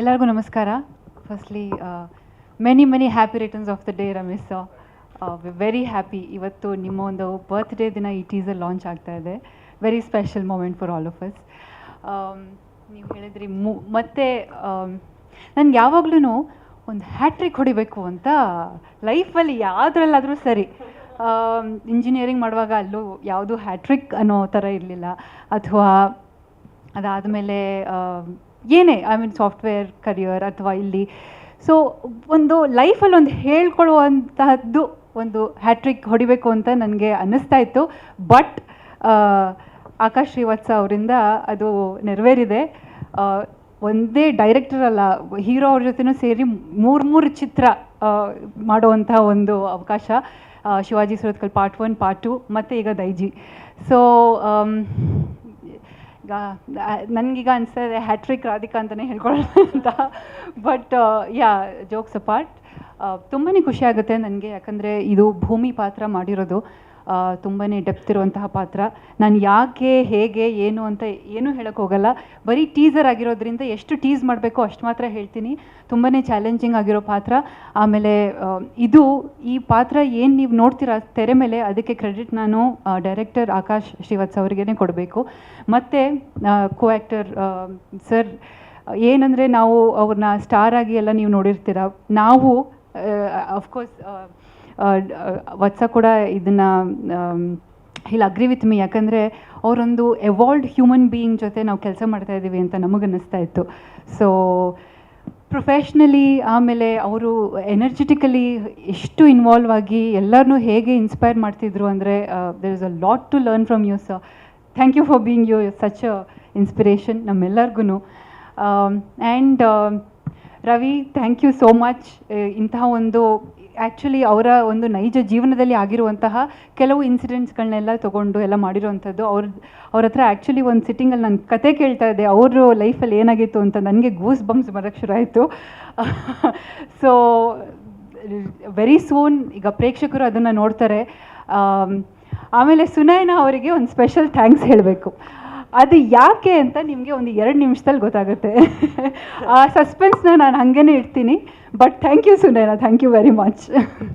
ಎಲ್ಲರಿಗೂ ನಮಸ್ಕಾರ. Firstly many many happy returns of the day Ramesh very happy ಇವತ್ತು ನಿಮ್ಮ ಒಂದು ಬರ್ತ್ಡೇ ದಿನ ಈ ಟೀಸರ್ ಲಾಂಚ್ ಆಗ್ತಾ ಇದೆ. Very special moment for all of us ನೀವು ಹೇಳಿದ್ರಿ ಮು, ಮತ್ತು ನನಗೆ ಯಾವಾಗಲೂ ಒಂದು ಹ್ಯಾಟ್ರಿಕ್ ಹೊಡಿಬೇಕು ಅಂತ ಲೈಫಲ್ಲಿ ಯಾವುದ್ರಲ್ಲಾದರೂ ಸರಿ. ಇಂಜಿನಿಯರಿಂಗ್ ಮಾಡುವಾಗ ಅಲ್ಲೂ ಯಾವುದೂ ಹ್ಯಾಟ್ರಿಕ್ ಅನ್ನೋ ಥರ ಇರಲಿಲ್ಲ. ಅಥವಾ ಅದಾದಮೇಲೆ ಏನೇ ಐ ಮೀನ್ ಸಾಫ್ಟ್ವೇರ್ ಕರಿಯರ್ ಅಥವಾ ಇಲ್ಲಿ. ಸೊ ಒಂದು ಲೈಫಲ್ಲಿ ಒಂದು ಹೇಳ್ಕೊಳ್ಳುವಂತಹದ್ದು ಒಂದು ಹ್ಯಾಟ್ರಿಕ್ ಹೊಡಿಬೇಕು ಅಂತ ನನಗೆ ಅನ್ನಿಸ್ತಾ ಇತ್ತು. ಬಟ್ ಆಕಾಶ್ ಶ್ರೀವತ್ಸ ಅವರಿಂದ ಅದು ನೆರವೇರಿದೆ. ಒಂದೇ ಡೈರೆಕ್ಟರ್ ಅಲ್ಲ ಹೀರೋ ಅವ್ರ ಜೊತೆನೂ ಸೇರಿ ಮೂರು ಮೂರು ಚಿತ್ರ ಮಾಡುವಂಥ ಒಂದು ಅವಕಾಶ. Shivaji Surathkal part one part two ಮತ್ತು ಈಗ ದೈಜಿ. ಸೊ ನನಗೀಗ ಅನಿಸ್ತಾ ಇದೆ ಹ್ಯಾಟ್ರಿಕ್ ರಾಧಿಕಾ ಅಂತಲೇ ಹೇಳ್ಕೊಳ್ಳೋಣ ಅಂತ. ಬಟ್ ಯಾ ಜೋಕ್ಸ್ ಅಪಾರ್ಟ್ ಖುಷಿ ಆಗುತ್ತೆ ನನಗೆ, ಯಾಕಂದರೆ ಇದು ಭೂಮಿ ಪಾತ್ರ ಮಾಡಿರೋದು. ತುಂಬಾ ಡೆಪ್ತ್ ಇರುವಂತಹ ಪಾತ್ರ. ನಾನು ಯಾಕೆ, ಹೇಗೆ, ಏನು ಅಂತ ಏನೂ ಹೋಗಲ್ಲ. ಬರೀ ಟೀಸರ್ ಆಗಿರೋದ್ರಿಂದ ಎಷ್ಟು ಟೀಸ್ ಮಾಡಬೇಕು ಅಷ್ಟು ಮಾತ್ರ ಹೇಳ್ತೀನಿ. ತುಂಬಾ ಚಾಲೆಂಜಿಂಗ್ ಆಗಿರೋ ಪಾತ್ರ. ಆಮೇಲೆ ಇದು ಈ ಪಾತ್ರ ಏನು ನೀವು ನೋಡ್ತೀರಾ ತೆರೆ ಮೇಲೆ, ಅದಕ್ಕೆ ಕ್ರೆಡಿಟ್ ನಾನು ಡೈರೆಕ್ಟರ್ ಆಕಾಶ್ ಶ್ರೀವತ್ಸ ಅವರಿಗೇ ಕೊಡಬೇಕು. ಮತ್ತು ಕೋ ಆ್ಯಕ್ಟರ್ ಸರ್ ಏನಂದರೆ ನಾವು ಅವ್ರನ್ನ ಸ್ಟಾರ್ ಆಗಿ ಎಲ್ಲ ನೀವು ನೋಡಿರ್ತೀರ. ನಾವು ಅಫ್ಕೋರ್ಸ್ ವತ್ಸ ಕೂಡ ಇದನ್ನು ಇಲ್ಲಿ ಅಗ್ರಿ ವಿತ್ ಮೀ ಯಾಕಂದರೆ ಅವರೊಂದು ಎವಾಲ್ಡ್ ಹ್ಯೂಮನ್ ಬೀಯಿಂಗ್ ಜೊತೆ ನಾವು ಕೆಲಸ ಮಾಡ್ತಾ ಇದ್ದೀವಿ ಅಂತ ನಮಗನ್ನಿಸ್ತಾ ಇತ್ತು. ಸೊ ಪ್ರೊಫೆಷ್ನಲಿ ಆಮೇಲೆ ಅವರು ಎನರ್ಜೆಟಿಕಲಿ ಎಷ್ಟು ಇನ್ವಾಲ್ವ್ ಆಗಿ ಎಲ್ಲರನ್ನೂ ಹೇಗೆ ಇನ್ಸ್ಪೈರ್ ಮಾಡ್ತಿದ್ರು ಅಂದರೆ there is a lot to learn from you sir thank you for being you such a inspiration ನಮ್ಮೆಲ್ಲರಿಗೂ and Ravi thank you so much ಇಂತಹ ಒಂದು ಆ್ಯಕ್ಚುಲಿ ಅವರ ಒಂದು ನೈಜ ಜೀವನದಲ್ಲಿ ಆಗಿರುವಂತಹ ಕೆಲವು ಇನ್ಸಿಡೆಂಟ್ಸ್ಗಳನ್ನೆಲ್ಲ ತೊಗೊಂಡು ಎಲ್ಲ ಮಾಡಿರುವಂಥದ್ದು. ಅವ್ರ ಅವ್ರ ಹತ್ರ ಆ್ಯಕ್ಚುಲಿ ಒಂದು ಸಿಟ್ಟಿಂಗಲ್ಲಿ ನಾನು ಕತೆ ಕೇಳ್ತಾ ಇದ್ದೆ. ಅವರು ಲೈಫಲ್ಲಿ ಏನಾಗಿತ್ತು ಅಂತ ನನಗೆ ಗೂಸ್ ಬಂಪ್ಸ್ ಬರೋಕ್ಕೆ ಶುರು ಆಯಿತು ಸೊ ವೆರಿ ಸೂನ್ ಈಗ ಪ್ರೇಕ್ಷಕರು ಅದನ್ನು ನೋಡ್ತಾರೆ. ಆಮ್, ಆಮೇಲೆ ಸುನಯನ ಅವರಿಗೆ ಒಂದು ಸ್ಪೆಷಲ್ ಥ್ಯಾಂಕ್ಸ್ ಹೇಳಬೇಕು. ಅದು ಯಾಕೆ ಅಂತ ನಿಮಗೆ ಒಂದು ಎರಡು ನಿಮಿಷದಲ್ಲಿ ಗೊತ್ತಾಗುತ್ತೆ. ಆ ಸಸ್ಪೆನ್ಸ್ನ ನಾನು ಹಾಗೇ ಇಡ್ತೀನಿ. But thank you, Sunaina. Thank you very much.